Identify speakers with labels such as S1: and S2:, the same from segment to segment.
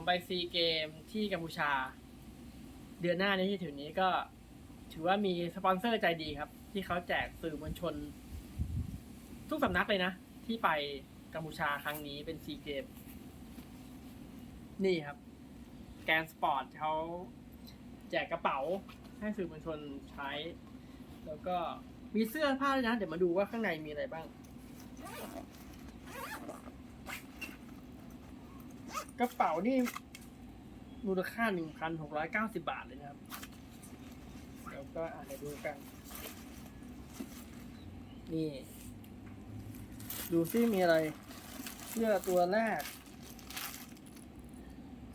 S1: ผมไปซีเกมที่กัมพูชา เดือนหน้านี้ที่ถึงนี้ก็ถือว่ามีสปอนเซอร์ใจดีครับ ที่เขาแจกสื่อมวลชน ทุกสำนักเลยนะ ที่ไปกัมพูชาครั้งนี้เป็นซีเกม นี่ครับ แกนสปอร์ตเขาแจกกระเป๋าให้สื่อมวลชนใช้ แล้วก็มีเสื้อผ้าด้วยนะ เดี๋ยวมาดูว่าข้างในมีอะไรบ้าง กระเป๋านี่มูลค่า1,690บาทเลยนะครับแล้วก็อ่านเดี๋ยวดูกัน นี่ ดูซิมีอะไร เสื้อตัวแรก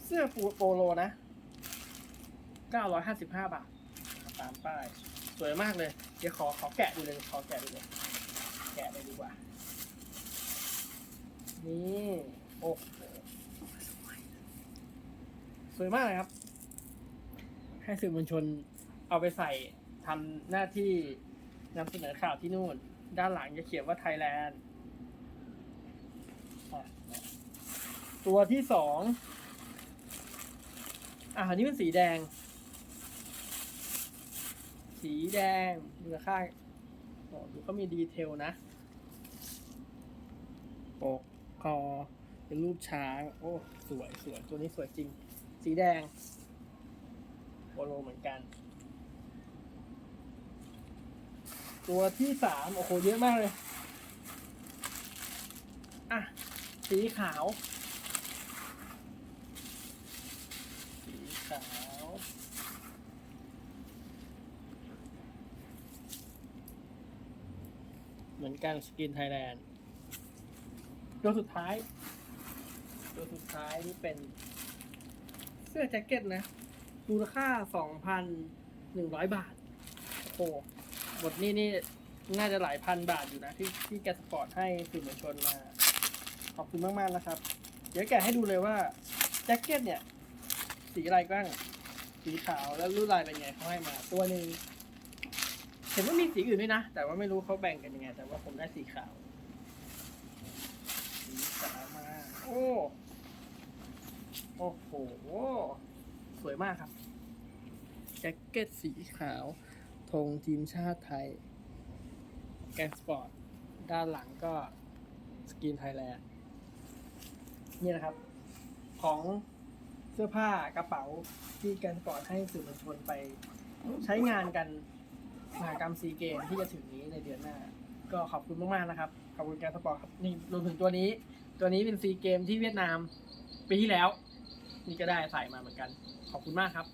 S1: เสื้อปูโปโลนะ955บาท ตามป้าย สวยมากเลย เดี๋ยวขอขอแกะดูเลย ขอแกะดูเลย แกะเลยดีกว่า นี่ โอ้โห สวยมากเลยครับ ให้สื่อมวลชนเอาไปใส่ทำหน้าที่นำเสนอข่าวที่นู่น ด้านหลังจะเขียนว่าไทยแลนด์ตัวที่สองอ่าอันนี้เป็นสีแดง สีแดงมูลค่าโอ้ดูเขามีดีเทลนะปกคอเป็นรูปช้าง โอ้ สวยสวยตัวนี้สวยจริง สีแดงโปโลเหมือนกัน ตัวที่สามโอ้โหเยอะมากเลย อะ สีขาว สีขาว เหมือนกันสกินไทยแลนด์ ตัวสุดท้าย ตัวสุดท้ายนี่เป็น สื้อแจ็คเก็ตนะมูลค่าสองพันหนึ่งร้อยบาท โอ้โหบทนี้นี่น่าจะหลายพันบาทอยู่นะ ที่ที่แกสปอร์ตให้สื่อมวลชนมา ขอบคุณมาก ๆ นะครับ เดี๋ยวแกให้ดูเลยว่า แจ็คเก็ตเนี่ย สีอะไรบ้าง สีขาวแล้วรูปลายเป็นไงเขาให้มาตัวหนึ่งเห็นว่ามีสีอื่นด้วยนะ แต่ว่าไม่รู้เขาแบ่งกันยังไง แต่ว่าผมได้สีขาว สีขาวมา โอ้ โอ้โห สวยมากครับ แจ็คเก็ตสีขาวธงทีมชาติไทย แกนสปอร์ต ด้านหลังก็สกรีนไทยแลนด์นี่นะครับ ของเสื้อผ้ากระเป๋าที่แกนสปอร์ตให้สื่อมวลชนไปใช้งานกันมหากรรมซีเกมที่จะถึงนี้ในเดือนหน้า ก็ขอบคุณมากๆนะครับ ขอบคุณแกนสปอร์ตครับนี่รวมถึงตัวนี้ ตัวนี้เป็นซีเกมที่เวียดนามปีที่แล้ว นี่ก็ได้ใส่มาเหมือนกัน ขอบคุณมากครับ